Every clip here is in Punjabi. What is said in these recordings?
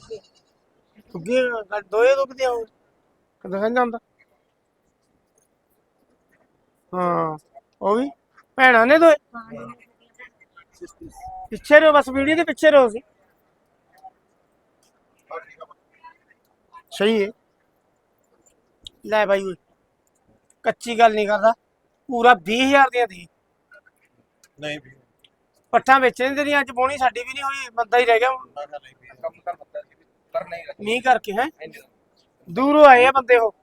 ਦੁੱਗੇ ਦੁੱਗੀ ਦੋਏ ਦੁੱਗਦੀਆਂ ਹੋ ਕਦਾਂ ਜਾਂਦਾ ਹਾਂ ਉਹ ਵੀ। ਭੈਣਾਂ ਨੇ ਦੋਏ? ਹਾਂ ਪਿੱਛੇ ਰਹੋ ਬਸ ਵੀਡੀਓ ਦੇ ਪਿੱਛੇ ਰਹੋ ਸੀ ਸਹੀ ਹੈ ਲੈ ਓਏ ਕੱਚੀ ਗੱਲ ਨਹੀਂ ਕਰਦਾ। ਪੂਰਾ 20000 ਦੀਆਂ ਦੀ। ਨਹੀਂ ਪੱਠਾਂ ਵੇਚਣ ਤੇਰੀਆਂ ਅੱਜ ਬੋਣੀ ਸਾਡੀ ਵੀ ਨਹੀਂ ਹੋਈ ਬੰਦਾ ਹੀ ਰਹਿ ਗਿਆ ਨਹੀਂ। ਕੰਮ ਕਰ ਬੱਤਾ ਸੀ ਪਰ ਨਹੀਂ ਨਹੀਂ ਕਰਕੇ ਹੈ? ਇੰਜ ਦੂਰੋਂ ਆਏ ਆ ਬੰਦੇ ਉਹ?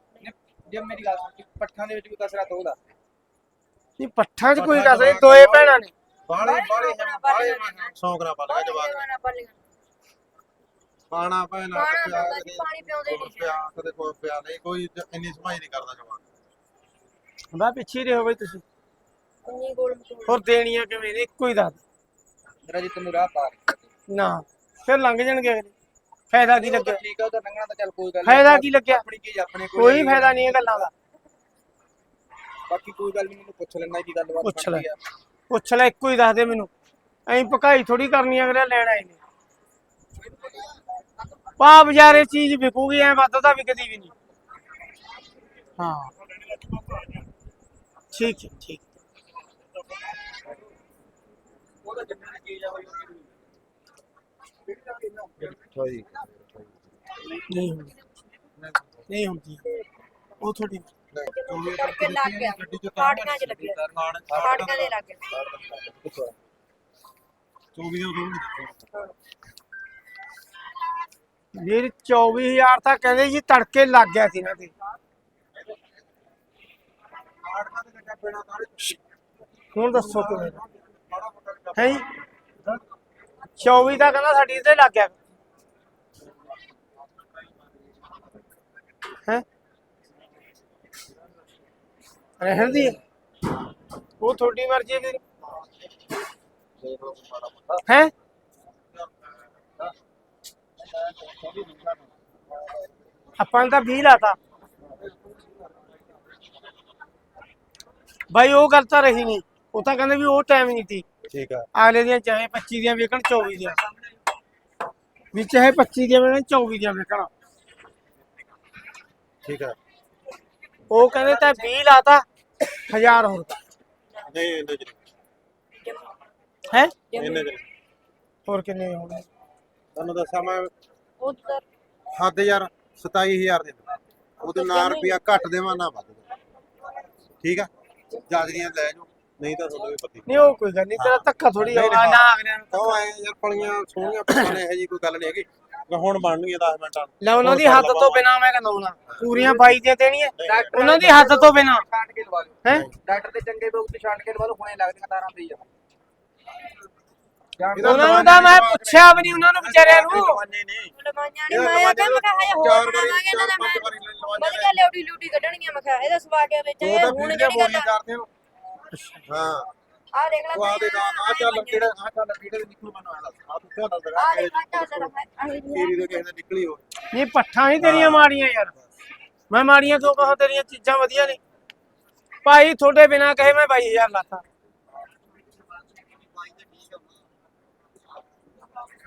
ਜੇ ਮੇਰੀ ਗੱਲ ਸੁਣ ਪੱਠਾਂ ਦੇ ਵਿੱਚ ਵੀ ਕਸਰਤ ਹੋਦਾ ਨਹੀਂ ਪੱਠਾਂ 'ਚ ਕੋਈ ਕਸਰ ਨਹੀਂ ਦੋਏ ਭੈਣਾਂ ਨੇ। ਬਾਲੇ ਬਾਲੇ ਬਾਲੇ ਸ਼ੌਂਕ ਨਾਲ ਪਾ ਲਿਆ ਜਵਾਕ। ਨਾ। ਪਾਲੀਆਂ ਪਾਣਾ ਪੈਣਾ ਪਾਣਾ ਪਿਆ ਪੈਂਦਾ ਕਦੇ ਸੀ, ਪਾਣੀ ਪਿਆਉਂਦੇ ਨਹੀਂ। ਸੀ। ਪਿਆ ਕਦੇ ਕੋਈ ਪਿਆ ਨਹੀਂ ਕੋਈ ਜ- ਇੰਨੀ ਸਮਾਈ ਨਹੀਂ ਕਰਦਾ ਜਵਾਕ। ਬਾ ਪਿੱਛੇ ਹੀ ਰਹੋ ਬਈ ਤੁਸੀਂ। ਉਨੀ ਗੋਲ ਮਟੋਲ ਹੋਰ ਦੇਣੀਆਂ ਕਿਵੇਂ ਨੇ? ਇੱਕੋ ਹੀ ਦੱਸ। ਮੇਰਾ ਜੀ ਤੈਨੂੰ ਰਾਹ ਪਾ ਨਾ। ਫਿਰ ਲੰਘ ਜਾਣਗੇ ਅਗਲੇ। ਫਾਇਦਾ ਕੀ ਲੱਗਿਆ? ਠੀਕ ਆ ਉਹ ਤਾਂ ਲੰਘਣਾ ਤਾਂ ਚੱਲ ਕੋਈ ਗੱਲ ਨੀ। ਫਾਇਦਾ ਕੀ ਲੱਗਿਆ? ਆਪਣੀ ਚੀਜ਼ ਆਪਣੇ ਕੋਲ ਕੋਈ ਹੈਗੀ ਆ। ਫਾਇਦਾ ਨਹੀਂ ਇਹ ਗੱਲਾਂ ਦਾ। ਬਾਕੀ ਕੋਈ ਗੱਲ ਨਹੀਂ ਮੈਨੂੰ ਪੁੱਛ ਲੈਣਾ ਕੀ ਗੱਲਬਾਤ ਪੁੱਛ ਲੈ। ਬਣਦੀ ਆ। ਪੁੱਛ ਲੈ ਇੱਕੋ ਹੀ ਦੱਸ ਦੇ ਮੈਨੂੰ। ਐਂ ਪਕਾਈ ਥੋੜੀ ਕਰਨੀ ਅਗਲੇ ਲੈਣ ਆਏ ਨੇ। ਪਾ ਬਾਜ਼ਾਰੇ ਚੀਜ਼ ਵਿਕੂਗੀ ਐ ਵੱਧ ਤਾਂ ਵਿਕਦੀ ਵੀ ਨਹੀਂ ਹਾਂ। ਠੀਕ ਹੈ ਠੀਕ। ਉਹਦਾ ਜਿੰਨੀ ਚੀਜ਼ ਆ ਬਈ ਉਹਦੀ ਸਹੀ ਨਹੀਂ ਹੁੰਦੀ। ਨਹੀਂ ਹੁੰਦੀ। ਉਹ ਥੋੜੀ ਤੇ ਲੱਗ ਗਿਆ ਪਾੜੀਆਂ 'ਚ ਲੱਗਿਆ ਪਾੜੀਆਂ ਦੇ ਲੱਗ। ਗਿਆ ਚੌਵੀਆਂ ਰੋਣ ਨਹੀਂ ਵੀਰ 24000 ਤਾਂ ਕਹਿੰਦੇ ਜੀ ਤੜਕੇ ਲੱਗ ਗਿਆ ਸੀ ਨਾ ਤੇ ਤੇ ਹੁਣ ਦੱਸੋ ਕਿਵੇਂ? ਹੈ 24 ਦਾ ਕਹਿੰਦਾ ਸਾਡੀ ਤੇ ਲੱਗ ਗਿਆ। ਹੈ? ਰਹਿਣ ਦੀ। ਉਹ ਤੁਹਾਡੀ ਮਰਜ਼ੀ ਹੈ ਵੀਰ। ਹੈ? ਆਪਾਂ ਨੇ ਤਾਂ 20 ਲਾਤਾ। ਭਾਈ ਉਹ ਗੱਲ ਤਾਂ ਰਹੀ ਨਹੀਂ। ਉਹ ਤਾਂ ਕਹਿੰਦੇ ਵੀ ਉਹ ਟਾਈਮ ਨਹੀਂ ਸੀ। ਠੀਕ ਆ। ਅਗਲੇ ਦੀਆਂ ਚਾਹੇ 25 ਦੀਆਂ ਵੇਚਣ 24 ਦੀਆਂ। ਵੀ ਚਾਹੇ 25 ਦੀਆਂ ਵੇਚਣ 24 ਦੀਆਂ ਵੇਚਣ ਠੀਕ ਆ। ਉਹ ਕਹਿੰਦੇ ਤਾਂ 20 ਲਾਤਾ 1000 ਹੋਰ ਨਹੀਂ ਇੰਨੇ ਚ ਹੈ? ਇੰਨੇ ਚ ਹੋਰ ਕਿੰਨੇ ਹੋਣੇ? ਤੁਹਾਨੂੰ ਦੱਸਾਂ ਮੈਂ ਉਧਰ ਹੱਦ ਯਾਰ 27000 ਦੇ। ਉਹਦੇ ਨਾਲ ਰੁਪਿਆ ਘੱਟ ਦੇਵਾਂ ਨਾ ਵੱਧ ਦੇਵਾਂ। ਠੀਕ ਆ? ਜਾਜਰੀਆਂ ਲੈ ਜਾਓ। ਨਹੀਂ ਤਾਂ ਤੁਹਾਨੂੰ ਵੀ ਪਤੀ ਨਹੀਂ ਉਹ ਕੋਈ ਗੱਲ ਨਹੀਂ ਤੇਰਾ ਧੱਕਾ ਥੋੜੀ ਆ। ਨਾ ਅਗਲਿਆਂ ਨੂੰ ਕਹੋ ਐ ਯਾਰ ਪਲੀਆਂ ਸੋਹਣੀਆਂ ਨੇ ਇਹ ਜੀ ਕੋਈ ਗੱਲ ਨਹੀਂ ਹੈਗੀ। ਮੈਂ ਹੁਣ ਬਣਨਗੀਆਂ 10 ਮਿੰਟਾਂ ਨੂੰ। ਲੈ ਉਹਨਾਂ ਦੀ ਹੱਦ ਤੋਂ। ਬਿਨਾ ਮੈਂ ਕਹਿੰਦਾ ਪੂਰੀਆਂ ਬਾਈ ਦੀਆਂ ਦੇਣੀਆਂ। ਉਹਨਾਂ ਦੀ ਹੱਦ ਤੋਂ ਬਿਨਾ। ਛਾਂਟ ਕੇ ਲਵਾ ਲਓ ਹੈ? ਡਾਕਟਰ ਦੇ ਚੰਗੇ ਲੋਕ ਤੇ ਛਾਂਟ ਕੇ ਲਵਾ ਲਓ ਹੁਣੇ ਲੱਗਦੀਆਂ ਤਾਰਾਂ ਤੇ ਹੀ ਆ ਉਹਨਾਂ ਨੂੰ ਤਾਂ ਮੈਂ ਪੁੱਛਿਆ ਵੀ ਨਹੀਂ ਉਹਨਾਂ ਨੂੰ ਵਿਚਾਰਿਆਂ ਨੂੰ। ਲਵਾਈਆਂ ਨਹੀਂ। ਮੈਂ ਆਖਿਆ ਮੈਂ ਕਿਹਾ ਹੋਰ ਚਾਰ ਵਾਰੀ ਬਣਾਵਾਂਗੇ ਇਹਨਾਂ ਦਾ ਮੈਂ। ਕਿਹਾ ਲਿਉਡੀ ਲਿਉਡੀ ਕੱਢਣਗੀਆਂ ਮੈਂ ਕਿਹਾ ਇਹਦਾ ਸਵਾ ਕੇ ਵਿੱਚ ਉਹ ਇਹ ਤਾਂ ਹੁਣ ਜਿਹੜੀ ਗੱਲ ਕਰਦੇ ਹੋ। ਆ ਦੇਖ ਲੈ ਉਹ ਆ ਦੇ ਨਾ ਆ ਚੱਲ ਕਿਹੜਾ ਆ ਚੱਲ ਵੀਡੀਓ ਨਿਕਲ ਮੈਨੂੰ ਆ ਦੱਸ ਆ ਤੂੰ ਕਿਉਂ ਦੱਸ ਆ ਰਿਹਾ ਦੇਖ ਆ ਚੱਲ ਆਹੀ ਤੇਰੀ ਦੇ ਕਿਸੇ ਨੇ ਨਿਕਲੀ ਹੋ ਨਹੀਂ ਪੱਠਾਂ ਹੀ ਤੇਰੀਆਂ ਮਾੜੀਆਂ ਯਾਰ। ਮੈਂ ਮਾੜੀਆਂ ਕਿਉਂ ਕਹਾਂ ਤੇਰੀਆਂ ਚੀਜ਼ਾਂ ਵਧੀਆ ਨੇ ਭਾਈ ਤੁਹਾਡੇ ਬਿਨਾ ਕਹੇ ਮੈਂ 22000 ਲਾਤਾ।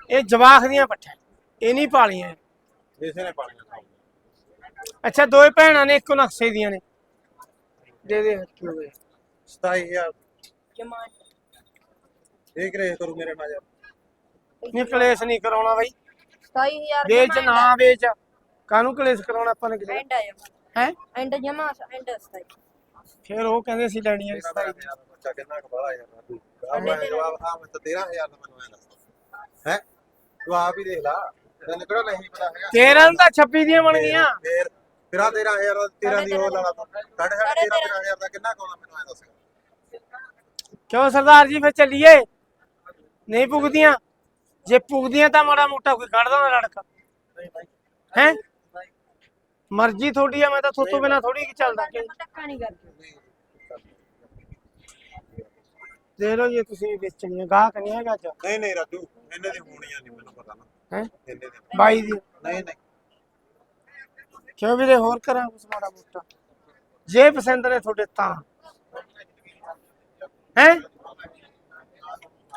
ਇਹ ਜਵਾਖ ਦੀਆਂ ਪੱਠਾਂ ਇਹ ਨਹੀਂ ਪਾਲੀਆਂ ਇਸੇ ਨੇ ਅੱਛਾ ਦੋਏ ਭੈਣਾਂ ਨੇ ਇੱਕੋ ਨਕਸ਼ੇ ਦੀਆਂ ਨੇ। ਦੇ ਦੇ 27000 ਜਮਾ ਦੇਖ ਰਹੇ ਕਰੂ ਮੇਰੇ ਨਾਲ ਯਾਰ। ਨਹੀਂ ਕਲੇਸ਼ ਨਹੀਂ ਕਰਾਉਣਾ ਬਾਈ। 27000 ਵੇਚ ਨਾ ਵੇਚ। ਕਾਹਨੂੰ ਕਲੇਸ਼ ਕਰਾਉਣਾ ਆਪਾਂ ਨੇ ਕਿਤੇ ਐਂਡ ਆ ਜਮਾ। ਹੈ? ਐਂਡ ਜਮਾ ਐਂਡ ਸਤਾਈ। ਫਿਰ ਉਹ ਕਹਿੰਦੇ ਸੀ ਲੈਣੀ ਆ ਤੇਰਾ ਮੇਰਾ ਯਾਰ ਬੱਚਾ ਕਿੰਨਾ ਕਬਾਲਾ ਯਾਰ। ਤੂੰ ਆਹ ਮੈਂ ਜਵਾਬ ਹਾਂ ਮੈਂ ਤਾਂ 13000 ਦਾ ਮੈਨੂੰ ਦੱਸ। ਹੈ? ਤੂੰ ਆਪ ਹੀ ਦੇਖ ਲਾ। ਤੈਨੂੰ ਕਿਹੜਾ ਨਹੀਂ ਪਤਾ ਹੈਗਾ? ਤੇਰਾਂ ਨੂੰ ਤਾਂ 26 ਦੀਆਂ ਬਣ ਗਈਆਂ। ਫੇਰ ਤੇਰਾ 13000 ਦਾ 13 ਦੀ ਉਹ ਲਾਲਾ ਤੂੰ। ਸਾਢੇ ਸਾਢੇ 13 13000 ਦਾ ਕਿੰਨਾ ਕੋਲਾ ਮੈਨੂੰ ਐ ਦੱਸ। ਕਿਉਂ ਸਰਦਾਰ ਜੀ ਫਿਰ ਚੱਲੀਏ। ਨਹੀਂ ਪੁੱਗਦੀਆਂ ਜੇ ਪੁੱਗਦੀਆਂ ਤਾਂ ਮਾੜਾ ਮੋਟਾ ਕੋਈ ਕੱਢਦਾ ਨਾ ਲੜਕਾ। ਹੈ? ਮਰਜ਼ੀ ਤੁਹਾਡੀ ਆ ਮੈਂ ਤਾਂ ਥੋਤੋਂ ਬਿਨਾ ਥੋੜੀ ਕਿ ਚੱਲਦਾ। ਕਿ ਧੱਕਾ ਨਹੀਂ ਕਰਦੇ। ਦੇਖ ਲਓ ਜੇ ਤੁਸੀਂ ਵੇਚਣੀ ਆ ਗਾਹਕ ਨਹੀਂ ਹੈਗਾ ਅੱਜ। ਨਹੀਂ ਨਹੀਂ ਰਾਜੂ ਇਹਨੇ ਦੀ ਹੋਣੀਆਂ ਨਹੀਂ ਮੈਨੂੰ ਪਤਾ ਨਾ। ਹੈ? ਇਹਨੇ ਦੀ ਬਾਈ ਦੀ। ਨਹੀਂ ਨਹੀਂ। ਕਿਉਂ ਵੀਰੇ ਹੋਰ ਕਰਾਂ ਕੁਛ ਮਾੜਾ ਮੋਟਾ? ਜੇ ਪਸੰਦ ਨੇ ਤੁਹਾਡੇ ਤਾਂ। हैं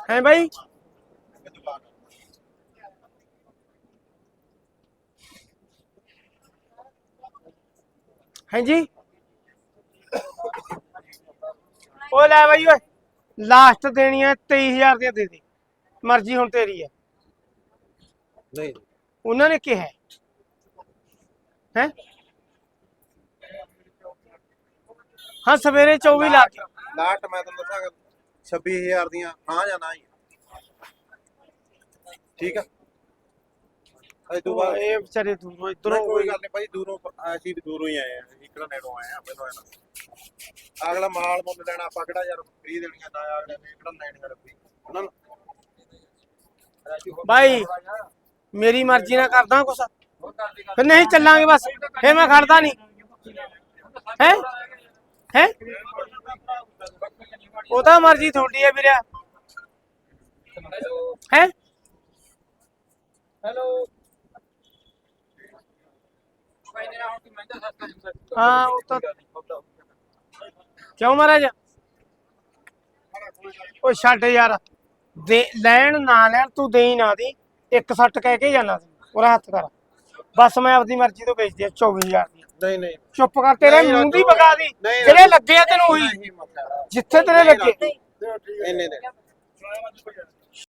हैं भाई हैं जी ਉਹ ਲੈ ਬਾਈ ਓਏ ਲਾਸਟ ਦੇਣੀ ਹੈ 23000 ਦੀ ਦੇ ਦੇ ਮਰਜ਼ੀ ਹੁਣ ਤੇਰੀ ਹੈ ਨਹੀਂ ਉਹਨਾਂ ਨੇ ਕਿਹਾ ਹੈ ਹਾਂ ਸਵੇਰੇ 24 ਲੱਖ ਲਾਟ ਮੈਂ ਤੁਹਾਨੂੰ ਦੱਸਾਂਗਾ 26000 ਦੀਆਂ ਹਾਂ ਜਾਂ ਨਾ ਹੀ। ਠੀਕ ਆ? ਅਜੇ ਤੋਂ ਬਾਅਦ ਇਹ ਵਿਚਾਰੇ ਦੂਰੋਂ ਇਧਰੋਂ ਕੋਈ ਗੱਲ ਨਹੀਂ ਭਾਈ ਦੂਰੋਂ ਅਸੀਂ ਵੀ ਦੂਰੋਂ ਹੀ ਆਏ ਆ ਇਕੜਾ ਨੇੜੋਂ ਆਏ ਆ ਮੈਨੂੰ ਇਹਨਾਂ ਅਗਲਾ ਮਾਲ ਮੁੱਲ ਲੈਣਾ ਆਪਾਂ ਕਿਹੜਾ ਯਾਰ ਫ੍ਰੀ ਦੇਣੀਆਂ ਨਾ ਅਗਲੇ ਨੇ ਕਿਹੜਾ ਲੈਣ ਕਰ ਫ੍ਰੀ ਉਹਨਾਂ ਨੂੰ ਭਾਈ ਮੇਰੀ ਮਰਜ਼ੀ ਨਾਲ ਕਰਦਾ ਕੁਛ। ਫਿਰ ਨਹੀਂ ਚੱਲਾਂਗੇ ਬਸ ਫਿਰ ਮੈਂ ਖੜਦਾ ਨਹੀਂ। ਹੈ? ਹੈ? ਉਹਦਾ ਮਰਜ਼ੀ ਤੁਹਾਡੀ ਹੈ ਵੀਰੇ ਹੈ? ਹੈਲੋ। ਹਾਂ ਉਹ ਤਾਂ ਕਿਉਂ ਮਹਾਰਾਜ? ਉਹ ਛੱਡ ਯਾਰ। ਦੇ ਲੈਣ ਨਾ ਲੈਣ ਤੂੰ ਦੇਈ ਨਾ ਦੀ। ਇੱਕ ਸੱਟ ਕਹਿ ਕੇ ਜਾਣਾ ਸੀ। ਉਹਦਾ ਹੱਥ ਕਰ। ਬਸ ਮੈਂ ਆਪਦੀ ਮਰਜ਼ੀ ਤੋਂ ਵੇਚਦੀ ਆ 24000 ਦੀ। ਨਹੀਂ ਨਹੀਂ। ਚੁੱਪ ਕਰ ਤੇਰੇ ਨਹੀਂ ਮੂੰਹ ਦੀ ਰਾਜੂ। ਬਗਾ ਦੀ। ਨਹੀਂ ਜਿਹੜੇ ਰਾਜੂ। ਲੱਗੇ ਆ ਤੈਨੂੰ ਉਹੀ। ਨਹੀਂ ਜਿੱਥੇ ਤੇਰੇ ਲੱਗੇ। ਇੰਨੇ ਦੇ